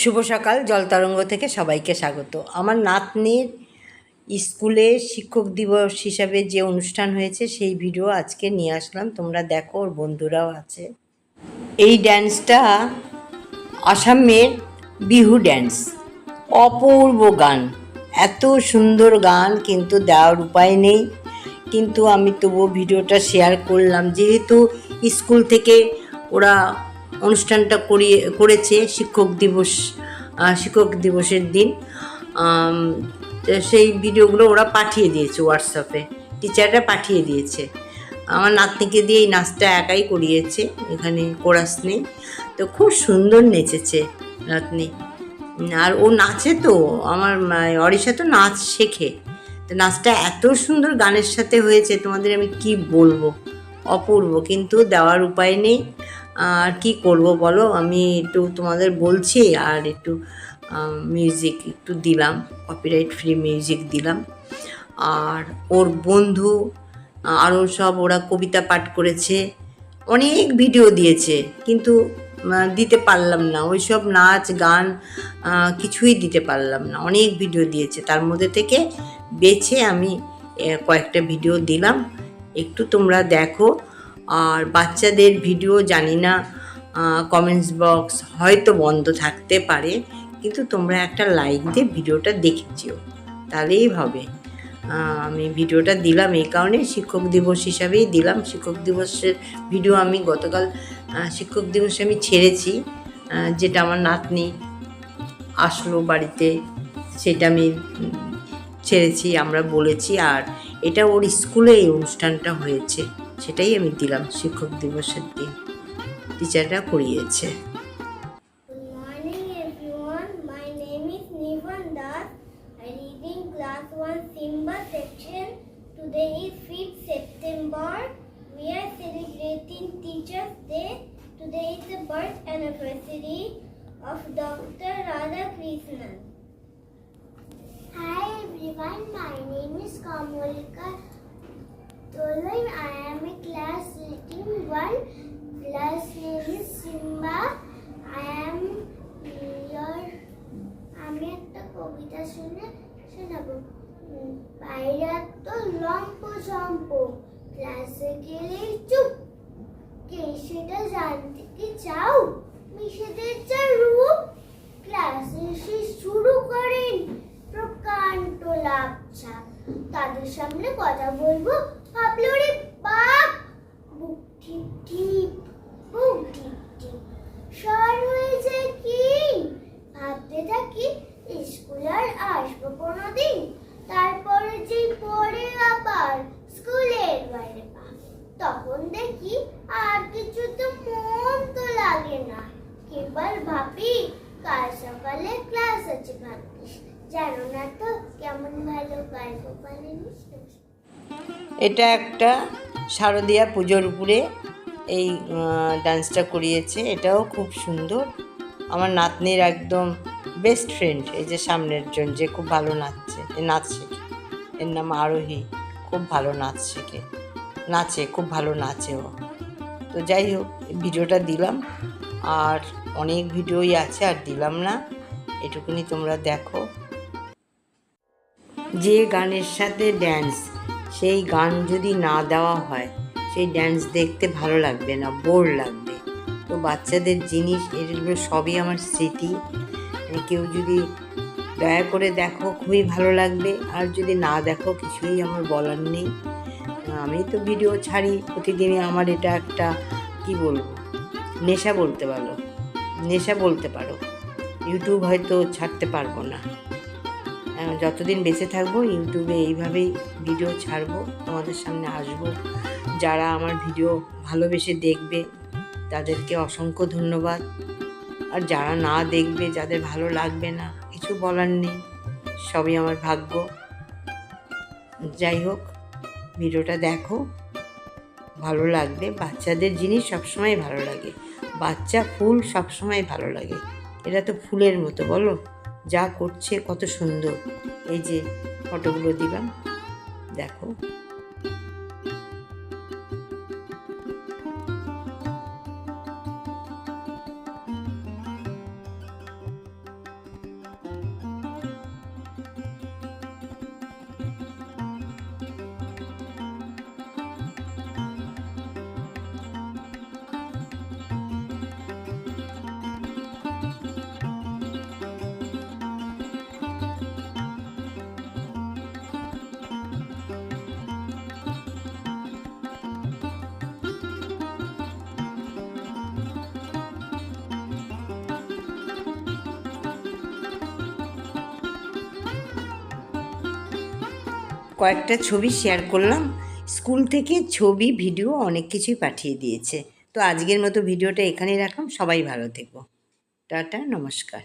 শুভ সকাল জলতরঙ্গ থেকে সবাইকে স্বাগত। আমার নাতনির স্কুলে শিক্ষক দিবস হিসাবে যে অনুষ্ঠান হয়েছে, সেই ভিডিও আজকে নিয়ে আসলাম। তোমরা দেখো, ওর বন্ধুরাও আছে। এই ড্যান্সটা আসামের বিহু ড্যান্স অপূর্ব গান। এত সুন্দর গান, কিন্তু দেওয়ার উপায় নেই। কিন্তু আমি তবুও ভিডিওটা শেয়ার করলাম। যেহেতু স্কুল থেকে ওরা অনুষ্ঠানটা করিয়ে, করেছে শিক্ষক দিবস শিক্ষক দিবসের দিন। সেই ভিডিওগুলো ওরা পাঠিয়ে দিয়েছে হোয়াটসঅ্যাপে টিচাররা পাঠিয়ে দিয়েছে। আমার নাতনিকে দিয়ে এই নাচটা একাই করিয়েছে, এখানে কোরাস নেই। তো খুব সুন্দর নেচেছে নাতনি। আর ও নাচে তো, আমার অরিশা তো নাচ শেখে। তো নাচটা এত সুন্দর গানের সাথে হয়েছে, তোমাদের আমি কি বলব? অপূর্ব, কিন্তু দেওয়ার উপায় নেই। আর কি করব বলো? আমি একটু তোমাদের বলছি আর একটু মিউজিক একটু দিলাম কপিরাইট ফ্রি মিউজিক দিলাম। আর ওর বন্ধু আরও সব ওরা কবিতা পাঠ করেছে, অনেক ভিডিও দিয়েছে, কিন্তু দিতে পারলাম না। ওই সব নাচ, গান কিছুই দিতে পারলাম না। অনেক ভিডিও দিয়েছে। তার মধ্যে থেকে বেছে আমি কয়েকটা ভিডিও দিলাম। একটু তোমরা দেখো। আর বাচ্চাদের ভিডিও জানি না কমেন্টস বক্স হয়তো বন্ধ থাকতে পারে, কিন্তু তোমরা একটা লাইক দিয়ে ভিডিওটা দেখে যেও, তাহলেই হবে। আমি ভিডিওটা দিলাম এই কারণে, শিক্ষক দিবস হিসাবেই দিলাম। শিক্ষক দিবসের ভিডিও আমি গতকাল শিক্ষক দিবসে আমি ছেড়েছি যেটা আমার নাতনি আসলো বাড়িতে, সেটা আমি ছেড়েছি, আমরা বলেছি, আর এটা ওর স্কুলে এই অনুষ্ঠানটা হয়েছে। সেটাই আমি দিলাম শিক্ষক দিবসের দিন টিচাররা করিয়েছে everyone. My name is Nivan Das. I class 1 Simba section. Today is 5th September. We are celebrating Teachers Day. Today is the birth anniversary of Dr. Radha Krishnan. Hi everyone. My name is শুনে বাইরা তো লম্প ক্লাসে গেলেই চুপ। কে সেটা জানতে কি চাও? মিশেদের যা রূপ। ক্লাসে সে শুরু করেন প্রকাণ্ড লাভছা তাদের সামনে কথা বলব ভাবলো রে বাপ বুক ঠিপ ঠিপ বুক ঠিপ ঠিপ স্বর হয়ে যায় কি ভাবতে থাকি স্কুল আর আসব কোনোদিন তারপরে যে পরে আবার স্কুলের বাইরে পা তখন দেখি আর কিছু তো মন তো লাগে না কেবল ভাবি কাল সকালে ক্লাস আছে ভাবিস এটা একটা শারদীয়া পুজোর উপরে এই ডান্সটা করিয়েছে। এটাও খুব সুন্দর। আমার নাতনির একদম বেস্ট ফ্রেন্ড এই যে সামনের জন, যে খুব ভালো নাচছে নাচ শেখে এর নাম আরোহী, খুব ভালো নাচ শেখে নাচে, খুব ভালো নাচে ও। তো যাই হোক, ভিডিওটা দিলাম। আর অনেক ভিডিওই আছে, আর দিলাম না। এটুকুনি তোমরা দেখো। যে গানের সাথে ড্যান্স সেই গান যদি না দেওয়া হয়, সেই ড্যান্স দেখতে ভালো লাগবে না, বোর লাগবে। তো বাচ্চাদের জিনিস, এগুলো সবই আমার স্মৃতি। মানে কেউ যদি দয়া করে দেখো, খুবই ভালো লাগবে। আর যদি না দেখো, কিছুই আমার বলার নেই। আমি তো ভিডিও ছাড়ি, প্রতিদিনই আমার এটা একটা, কি বলব, নেশা বলতে পারো, নেশা বলতে পারো। ইউটিউব হয়তো ছাড়তে পারব না। যতদিন বেঁচে থাকব, ইউটিউবে এইভাবেই ভিডিও ছাড়বো, তোমাদের সামনে আসব। যারা আমার ভিডিও ভালোবেসে দেখবে, তাদেরকে অসংখ্য ধন্যবাদ। আর যারা না দেখবে, যাদের ভালো লাগবে না, কিছু বলার নেই, সবই আমার ভাগ্য। যাই হোক, ভিডিওটা দেখো। ভালো লাগবে। বাচ্চাদের জিনিস সবসময় ভালো লাগে। বাচ্চা ফুল সবসময় ভালো লাগে। এটা তো ফুলের মতো, বলো? যা করছে কত সুন্দর। এই যে ফটোগুলো দিলাম। দেখো। কয়েকটা ছবি শেয়ার করলাম। স্কুল থেকে ছবি ভিডিও অনেক কিছুই পাঠিয়ে দিয়েছে। তো আজকের মতো ভিডিওটা এখানেই রাখলাম। সবাই ভালো থেকো। টাটা, নমস্কার।